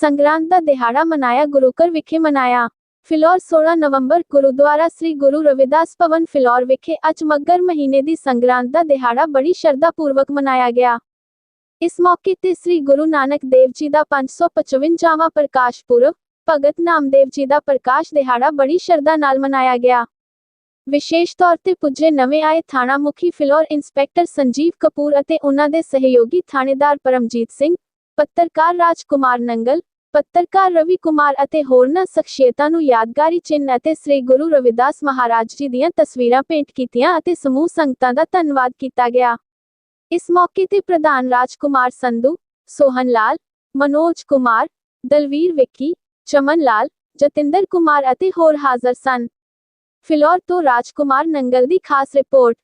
ਸੰਗਰਾਂਦ ਦਾ ਦਿਹਾੜਾ ਮਨਾਇਆ ਗੁਰੂਕਰ ਵਿਖੇ ਮਨਾਇਆ। ਫਿਲੌਰ 16 ਨਵੰਬਰ, ਗੁਰਦੁਆਰਾ ਸ੍ਰੀ ਗੁਰੂ ਰਵਿਦਾਸ ਭਵਨ ਫਿਲੌਰ ਵਿਖੇ ਅੱਜ ਮੱਘਰ ਮਹੀਨੇ ਦੀ ਸੰਗਰਾਂਦ ਦਾ ਦਿਹਾੜਾ ਬੜੀ ਸ਼ਰਧਾ ਪੂਰਵਕ ਮਨਾਇਆ ਗਿਆ। ਇਸ ਮੌਕੇ ਤੇ ਸ੍ਰੀ ਗੁਰੂ ਨਾਨਕ ਦੇਵ ਜੀ ਦਾ 555ਵਾਂ ਪ੍ਰਕਾਸ਼ ਪੁਰਬ, ਭਗਤ ਨਾਮਦੇਵ ਜੀ ਦਾ ਪ੍ਰਕਾਸ਼ ਦਿਹਾੜਾ ਬੜੀ ਸ਼ਰਧਾ ਨਾਲ ਮਨਾਇਆ ਗਿਆ। ਵਿਸ਼ੇਸ਼ ਤੌਰ ਤੇ ਪੁੱਜੇ ਨਵੇਂ ਆਏ ਥਾਣਾ ਮੁਖੀ ਫਿਲੌਰ ਇੰਸਪੈਕਟਰ ਸੰਜੀਵ ਕਪੂਰ ਅਤੇ ਉਹਨਾਂ ਦੇ ਸਹਿਯੋਗੀ ਥਾਣੇਦਾਰ ਪਰਮਜੀਤ ਸਿੰਘ, ਪੱਤਰਕਾਰ ਰਾਜਕੁਮਾਰ ਨੰਗਲ ਪੱਤਰਕਾਰ ਰਵੀ ਕੁਮਾਰ ਅਤੇ ਹੋਰਨਾਂ ਸ਼ਖਸੀਅਤਾਂ ਨੂੰ ਯਾਦਗਾਰੀ ਚਿੰਨ੍ਹ ਅਤੇ ਸ੍ਰੀ ਗੁਰੂ ਰਵਿਦਾਸ ਮਹਾਰਾਜ ਜੀ ਦੀਆਂ ਤਸਵੀਰਾਂ ਭੇਂਟ ਕੀਤੀਆਂ ਅਤੇ ਸਮੂਹ ਸੰਗਤਾਂ ਦਾ ਧੰਨਵਾਦ ਕੀਤਾ ਗਿਆ। ਇਸ ਮੌਕੇ ਤੇ ਪ੍ਰਧਾਨ ਰਾਜਕੁਮਾਰ ਸੰਧੂ, ਸੋਹਨ ਲਾਲ, ਮਨੋਜ ਕੁਮਾਰ, ਦਲਵੀਰ ਵਿੱਕੀ, ਚਮਨ ਲਾਲ, ਜਤਿੰਦਰ ਕੁਮਾਰ ਅਤੇ ਹੋਰ ਹਾਜ਼ਰ ਸਨ। ਫਿਲੌਰ ਤੋਂ ਰਾਜਕੁਮਾਰ ਨੰਗਲ ਦੀ ਖਾਸ ਰਿਪੋਰਟ।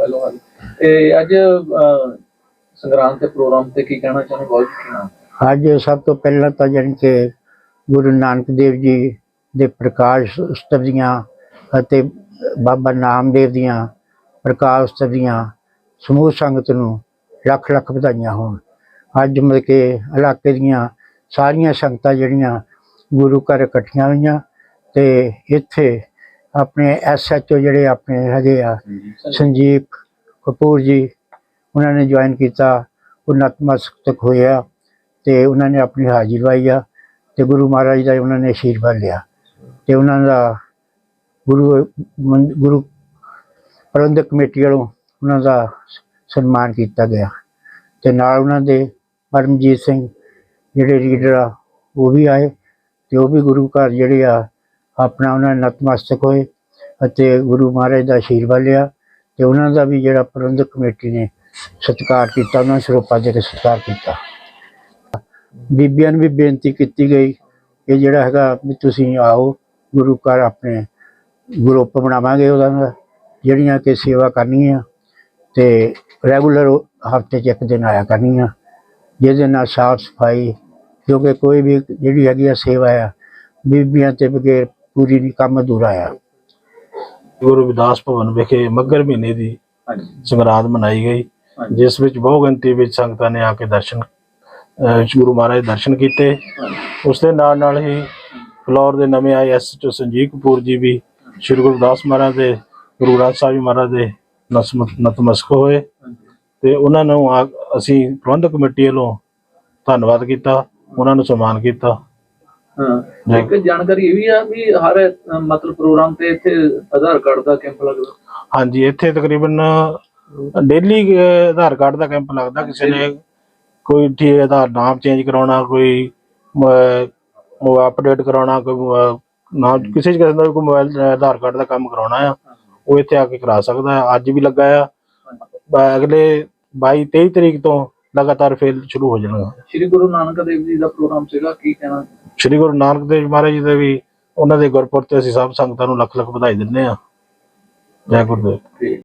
ਹੈਲੋ ਹਾਂਜੀ ਤੇ ਅੱਜ ਸੰਗਰਾਂਦ ਦੇ ਪ੍ਰੋਗਰਾਮ ਤੇ ਕੀ ਕਹਿਣਾ ਚਾਹੁੰਦੇ ਬਹੁਤ ਕੀ ਅੱਜ ਸਭ ਤੋਂ ਪਹਿਲਾਂ ਤਾਂ ਜਾਣੀ ਕਿ ਗੁਰੂ ਨਾਨਕ ਦੇਵ ਜੀ ਦੇ ਪ੍ਰਕਾਸ਼ ਉਤਸਵ ਦੀਆਂ ਅਤੇ ਬਾਬਾ ਨਾਮਦੇਵ ਦੀਆਂ ਪ੍ਰਕਾਸ਼ ਉਤਸਵ ਦੀਆਂ ਸਮੂਹ ਸੰਗਤ ਨੂੰ ਲੱਖ ਲੱਖ ਵਧਾਈਆਂ ਹੋਣ। ਅੱਜ ਮਤਲਬ ਕਿ ਇਲਾਕੇ ਦੀਆਂ ਸਾਰੀਆਂ ਸੰਗਤਾਂ ਜਿਹੜੀਆਂ ਗੁਰੂ ਘਰ ਇਕੱਠੀਆਂ ਹੋਈਆਂ ਤੇ ਇੱਥੇ ਆਪਣੇ ਐਸਐਚਓ ਜਿਹੜੇ ਆਪਣੇ ਹੈਗੇ ਆ ਸੰਜੀਵ ਕਪੂਰ ਜੀ ਉਹਨਾਂ ਨੇ ਜੁਆਇਨ ਕੀਤਾ ਉਹ ਨਤਮਸਤਕ ਹੋਇਆ ਤੇ ਉਹਨਾਂ ਨੇ ਆਪਣੀ ਹਾਜ਼ਰੀ ਲਵਾਈ ਆ ਤੇ ਗੁਰੂ ਮਹਾਰਾਜ ਦਾ ਉਹਨਾਂ ਨੇ ਆਸ਼ੀਰਵਾਦ ਲਿਆ ਤੇ ਉਹਨਾਂ ਦਾ ਗੁਰੂ ਗੁਰੂ ਪ੍ਰਬੰਧਕ ਕਮੇਟੀ ਵੱਲੋਂ ਉਹਨਾਂ ਦਾ ਸਨਮਾਨ ਕੀਤਾ ਗਿਆ ਤੇ ਨਾਲ ਉਹਨਾਂ ਦੇ ਪਰਮਜੀਤ ਸਿੰਘ ਜਿਹੜੇ ਲੀਡਰ ਆ ਉਹ ਵੀ ਆਏ ਤੇ ਉਹ ਵੀ ਗੁਰੂ ਘਰ ਜਿਹੜੇ ਆ ਆਪਣਾ ਉਹਨਾਂ ਨਤਮਸਤਕ ਹੋਏ ਅਤੇ ਗੁਰੂ ਮਹਾਰਾਜ ਦਾ ਆਸ਼ੀਰਵਾਦ ਲਿਆ ਤੇ ਉਹਨਾਂ ਦਾ ਵੀ ਜਿਹੜਾ ਪ੍ਰਬੰਧਕ ਕਮੇਟੀ ਨੇ ਸਤਿਕਾਰ ਕੀਤਾ ਉਹਨਾਂ ਨੂੰ ਸਰੋਪਾ ਦੇ ਕੇ ਸਤਿਕਾਰ ਕੀਤਾ। ਬੀਬੀਆਂ ਨੂੰ ਵੀ ਬੇਨਤੀ ਕੀਤੀ ਗਈ ਕਿ ਜਿਹੜਾ ਹੈਗਾ ਵੀ ਤੁਸੀਂ ਆਓ ਗੁਰੂ ਘਰ ਆਪਣੇ ਗਰੁੱਪ ਬਣਾਵਾਂਗੇ ਉਹਦਾ ਦਾ, ਜਿਹੜੀਆਂ ਕਿ ਸੇਵਾ ਕਰਨੀ ਆ ਤੇ ਰੈਗੂਲਰ ਹਫ਼ਤੇ 'ਚ ਇੱਕ ਦਿਨ ਆਇਆ ਕਰਨੀ ਆ ਜਿਹਦੇ ਨਾਲ ਸਾਫ਼ ਸਫ਼ਾਈ ਕਿਉਂਕਿ ਕੋਈ ਵੀ ਜਿਹੜੀ ਹੈਗੀ ਆ ਸੇਵਾ ਆ ਬੀਬੀਆਂ ਤੇ ਬਗੈਰ ਪੂਰੀ ਨਹੀਂ ਕੰਮ ਅਧੂਰਾ ਆ। ਗੁਰੂ ਰਵਿਦਾਸ ਭਵਨ ਵਿਖੇ ਮੱਘਰ ਮਹੀਨੇ ਦੀ ਸੰਗਰਾਂਦ ਮਨਾਈ ਗਈ। ਜਿਸ ਵਿੱਚ ਬਹੁ ਗਿਣਤੀ ਵਿੱਚ ਸੰਗਤਾਂ ਨੇ ਆ ਕੇ ਦਰਸ਼ਨ ਗੁਰੂ ਮਹਾਰਾਜ ਦੇ ਦਰਸ਼ਨ ਕੀਤੇ। ਉਸ ਦੇ ਨਾਲ ਨਾਲ ਹੀ ਫਲੋਰ ਦੇ ਨਵੇਂ ਆਏ ਐਸਐਚਓ ਸੰਜੀਵ ਕਪੂਰ ਜੀ ਵੀ ਸ੍ਰੀ ਗੁਰੂ ਰਵਿਦਾਸ ਮਹਾਰਾਜ ਦੇ ਗੁਰੂ ਗ੍ਰੰਥ ਸਾਹਿਬ ਜੀ ਮਹਾਰਾਜ ਦੇ ਨਸਮਤ- ਨਤਮਸਤਕ ਹੋਏ। ਤੇ ਉਹਨਾਂ ਨੂੰ ਆ- ਅਸੀਂ ਪ੍ਰਬੰਧਕ ਕਮੇਟੀ ਵੱਲੋਂ ਧੰਨਵਾਦ ਕੀਤਾ ਉਹਨਾਂ ਨੂੰ ਸਨਮਾਨ ਕੀਤਾ। ਹਾਂ। ਇੱਕ ਜਾਣਕਾਰੀ ਇਹ ਵੀ ਆ ਵੀ ਹਰ ਮਤਲਬ ਪ੍ਰੋਗਰਾਮ ਤੇ ਇੱਥੇ ਆਧਾਰ ਕਾਰਡ ਦਾ ਕੈਂਪ ਲੱਗਦਾ? ਹਾਂਜੀ ਇੱਥੇ ਤਕਰੀਬਨ ਡੇਲੀ ਆਧਾਰ ਕਾਰਡ ਦਾ ਕੈਂਪ ਲੱਗਦਾ। ਕਿਸੇ ਨੇ ਕੋਈ ਠੀਕ ਆਧਾਰ ਨਾਮ ਚੇਂਜ ਕਰਾਉਣਾ ਕੋਈ ਉਹ ਅਪਡੇਟ ਕਰਾਉਣਾ ਕੋਈ ਨਾਮ ਕਿਸੇ ਕਿਸੇ ਦਾ ਕੋਈ ਮੋਬਾਈਲ ਆਧਾਰ ਕਾਰਡ ਦਾ ਕੰਮ ਕਰਾਉਣਾ ਆ ਉਹ ਇੱਥੇ ਆ ਕੇ ਕਰਾ ਸਕਦਾ ਹੈ ਅੱਜ ਵੀ ਲੱਗਾ ਆ। ਅਗਲੇ 22 23 ਤਰੀਕ ਤੋਂ ਲਗਾਤਾਰ ਫੇਲ ਸ਼ੁਰੂ ਹੋ ਜਾਣਗਾ। ਸ੍ਰੀ ਗੁਰੂ ਨਾਨਕ ਦੇਵ ਜੀ ਦਾ ਪ੍ਰੋਗਰਾਮ ਸੀਗਾ ਕੀ ਕਹਿਣਾ? ਸ੍ਰੀ ਗੁਰੂ ਨਾਨਕ ਦੇਵ ਮਹਾਰਾਜ ਜੀ ਦੇ ਵੀ ਉਹਨਾਂ ਦੇ ਗੁਰਪੁਰਬ ਤੇ ਅਸੀਂ ਸਭ ਸੰਗਤਾਂ ਨੂੰ ਲੱਖ ਲੱਖ ਵਧਾਈ ਦਿੰਦੇ ਆ ਜੈ ਗੁਰਦੇਵ। ਠੀਕ